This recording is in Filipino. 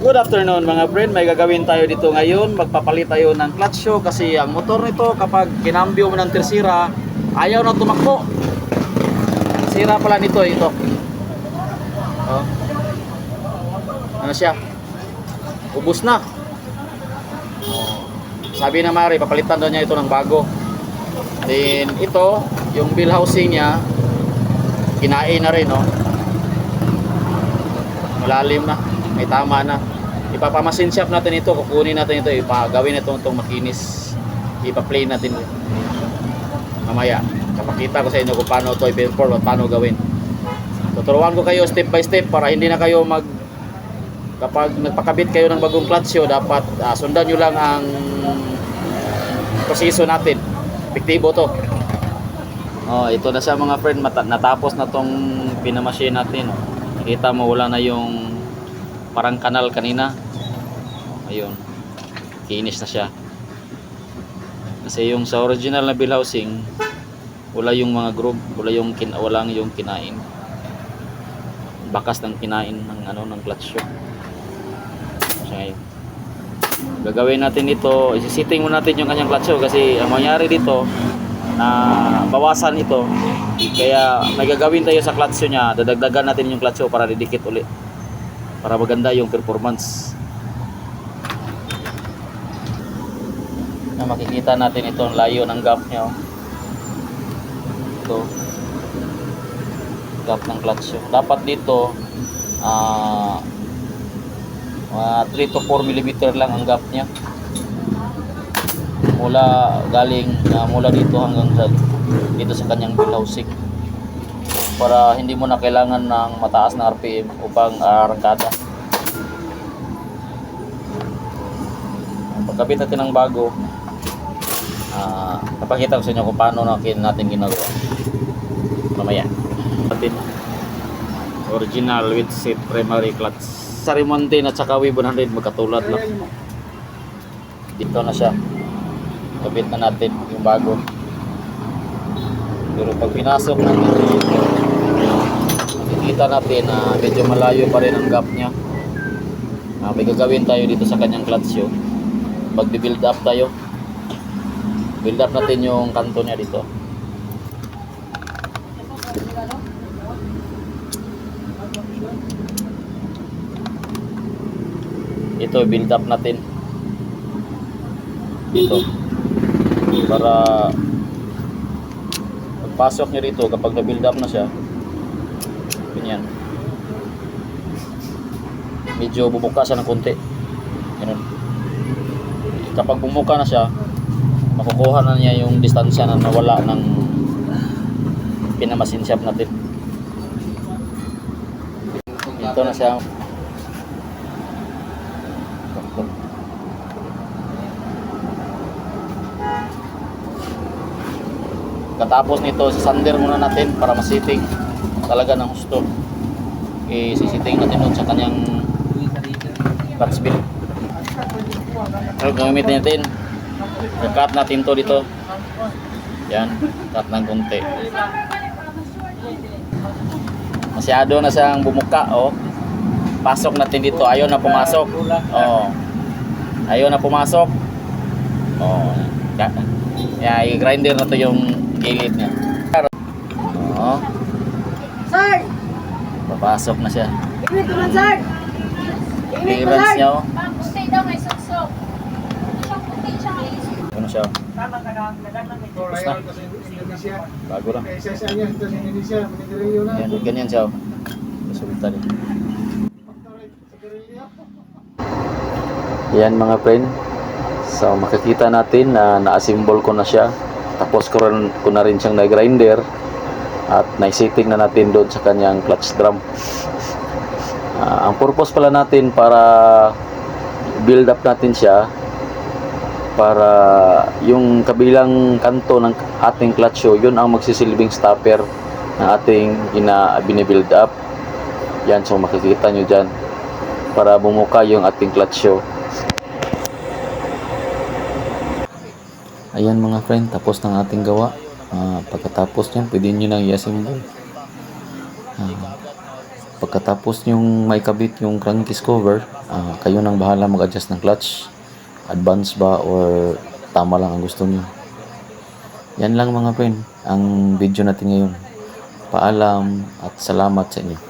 Good afternoon mga friend, may gagawin tayo dito ngayon. Magpapalit tayo ng clutch shoe kasi ang motor nito kapag kinambyo mo ng tersira, ayaw na tumakbo. Sira pala nito ito. Oh. Ano siya? Ubus na. Oh. Sabi na Mari, papalitan daw niya ito ng bago. Then ito, yung bill housing niya, kinain na rin, no? Malalim na, may tama na. Ipapamasin shop natin ito, kukunin natin ito, ipagawin ito itong makinis. Ipa-play natin. Mamaya, kapakita ko sa inyo kung paano ito i-perform at paano gawin. Tuturuan ko kayo step by step para hindi na kayo mag kapag nagpakabit kayo ng bagong clutch dapat ah, sundan nyo lang ang proseso natin. Epektibo to. Oh, ito na siya mga friend, Mata- natapos na tong pinamasin natin. Nakita mo wala na yung parang kanal kanina. Ayun. Kinis na siya. Kasi yung sa original na bill housing, wala yung mga groove, wala yung kin walang yung kinain. Bakas ng kinain ng ano ng clutch shoe. So. Gagawin natin ito, isisiting mo natin yung kanyang clutch shoe kasi ang mangyari dito na bawasan ito. Kaya may gagawin tayo sa clutch shoe niya, dadagdagan natin yung clutch shoe para didikit ulit. Para maganda yung performance. Na makikita natin ito ang layo ng gap niya. oh. Ito. Gap ng clutch shoe. Dapat dito ah mga 3 to 4 mm lang ang gap niya mula galing ah, mula dito hanggang sa dito sa kanyang bill housing para hindi mo na kailangan ng mataas na RPM upang uh, arangkada. Pagkabit natin ng bago ah napakita ko sa inyo kung paano natin, ginagawa. Mamaya. Natin. Original with seat primary clutch. Sa Remontin at saka W100 magkatulad lang. Dito na siya. Kabit na natin yung bago. Pero pag pinasok natin makikita natin na medyo malayo pa rin ang gap niya. Ah, may gagawin tayo dito sa kanyang clutch shoe pag build up tayo. Build up natin yung kanto niya dito. Ito build up natin. Dito. Para pagpasok niya rito kapag na build up na siya ganyan medyo bumuka siya ng konti. Ganun. Kapag bumuka na siya makukuha na niya yung distansya na nawala ng pinamasin shop natin. Ito na siya. Katapos nito, sander muna natin para masiting talaga ng husto. I-sisiting natin doon sa kanyang clutch bill. Pero gamitin natin. I-cut natin to dito. Yan, cut ng konti. Masyado na siyang bumuka, oh. Pasok natin dito, ayaw na pumasok. Oh. Ayaw na pumasok. Oh. Ya i-grinder na to yung gilid niya. Oo. Sir! Papasok na siya. Init ko lang, sir! Init ko, sir! niya oh. Puti daw may suksok. Siya puti siya may suksok. Ano siya? Tama ka na, nagandang ito. Tapos na. Bago lang. Yan, Yan, ganyan siya oh. Resulta din. Yan mga friend. So makikita natin na na-assemble ko na siya. Tapos ko, rin, ko na rin siyang na-grinder. At na-setting na natin doon sa kanyang clutch drum. Ah, ang purpose pala natin para build up natin siya para yung kabilang kanto ng ating clutch shoe, yun ang magsisilbing stopper na ating ina binibuild up. Yan, so makikita nyo dyan para bumuka yung ating clutch shoe. Ayan mga friend, tapos ng ating gawa. Ah, pagkatapos yan, pwede nyo nang i-assemble. Ah, pagkatapos yung may kabit yung crankcase cover, ah, kayo nang bahala mag-adjust ng clutch. Advance ba or tama lang ang gusto niyo. Yan lang mga friend, ang video natin ngayon. Paalam at salamat sa inyo.